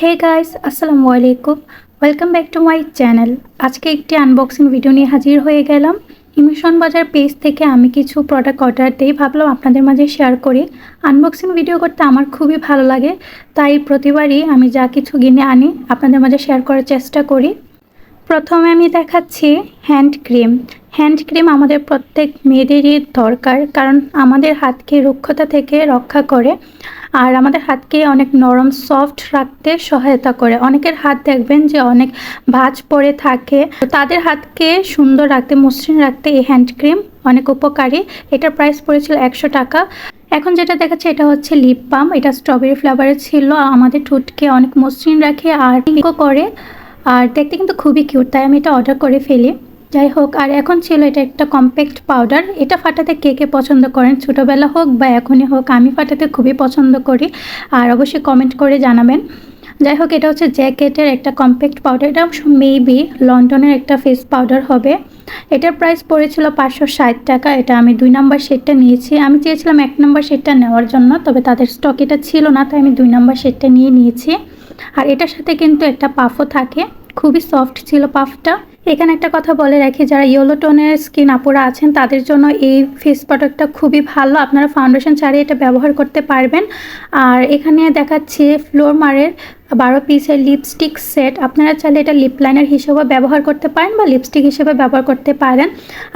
হে guys আসসালামু আলাইকুম welcome back to my channel আজকে একটি আনবক্সিং ভিডিও নিয়ে হাজির হয়ে গেলাম। ইমিশন বাজার পেজ থেকে আমি কিছু প্রোডাক্ট অর্ডার দিই ভাবলাম আপনাদের মাঝে শেয়ার করি। আনবক্সিং ভিডিও করতে আমার খুবই ভালো লাগে, তাই প্রতিবারই আমি যা কিছু কিনে আনি আপনাদের মাঝে শেয়ার করার চেষ্টা করি। প্রথমে আমি দেখাচ্ছি হ্যান্ড ক্রিম হ্যান্ড ক্রিম আমাদের প্রত্যেক মেয়েদেরই দরকার, কারণ আমাদের হাতকে রুক্ষতা থেকে রক্ষা করে। আর আমাদের হাতকে অনেক নরম সফট রাখতে সহায়তা করে। অনেকের হাত দেখবেন যে অনেক ভাঁজ পড়ে থাকে। তাদের হাতকে সুন্দর রাখতে, মসৃণ রাখতে এই হ্যান্ড ক্রিম অনেক উপকারী। এটার প্রাইস পড়েছিল একশো টাকা। এখন যেটা দেখাচ্ছে এটা হচ্ছে লিপ বাম এটা স্ট্রবেরি ফ্লেভারের ছিল। আমাদের ঠোঁটকে অনেক মসৃণ রাখে আর করে। আর দেখতে কিন্তু খুবই কিউট তাই আমি এটা অর্ডার করে ফেলি। যাই হোক, আর এখন ছিল এটা একটা কম্প্যাক্ট পাউডার এটা ফাটাতে কে কে পছন্দ করেন? ছোটোবেলা হোক বা এখনই হোক, আমি ফাটাতে খুবই পছন্দ করি। আর অবশ্যই কমেন্ট করে জানাবেন। যাই হোক, এটা হচ্ছে জ্যাকেটের একটা কম্প্যাক্ট পাউডার এটা মেবি লন্ডনের একটা ফেস পাউডার হবে। এটার প্রাইস পড়েছিল পাঁচশো ষাট টাকা। এটা আমি দুই নাম্বার শেডটা নিয়েছি। আমি চেয়েছিলাম এক নম্বর শেডটা নেওয়ার জন্য, তবে তাদের স্টক এটা ছিল না, তাই আমি দুই নাম্বার শেডটা নিয়ে নিয়েছি। আর এটার সাথে কিন্তু একটা পাফও থাকে। খুবই সফট ছিল পাফটা এখানে একটা কথা বলে রাখি, যারা ইয়েলো টোনের স্কিন আপুরা আছেন, তাদের জন্য এই ফেস প্রোডাক্টটা খুবই ভালো। আপনারা ফাউন্ডেশন ছাড়িয়ে এটা ব্যবহার করতে পারবেন। আর এখানে দেখাচ্ছে ফ্লোর মারের বারো পিসের লিপস্টিক সেট আপনারা চাইলে এটা লিপ লাইনার হিসেবে ব্যবহার করতে পারেন বা লিপস্টিক হিসেবে ব্যবহার করতে পারেন।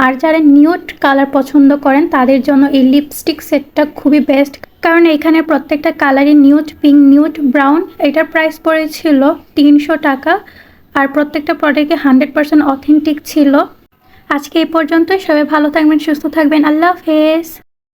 আর যারা নিউট কালার পছন্দ করেন, তাদের জন্য এই লিপস্টিক সেটটা খুবই বেস্ট কারণ এখানে প্রত্যেকটা কালারই নিউট পিঙ্ক নিউট ব্রাউন এটার প্রাইস পড়েছিল তিনশো টাকা। আর প্রত্যেকটা প্রোডাক্টে হান্ড্রেড পার্সেন্ট অথেন্টিক ছিল। আজকে এই পর্যন্তই। সবাই ভালো থাকবেন, সুস্থ থাকবেন। আল্লাহ হাফেজ।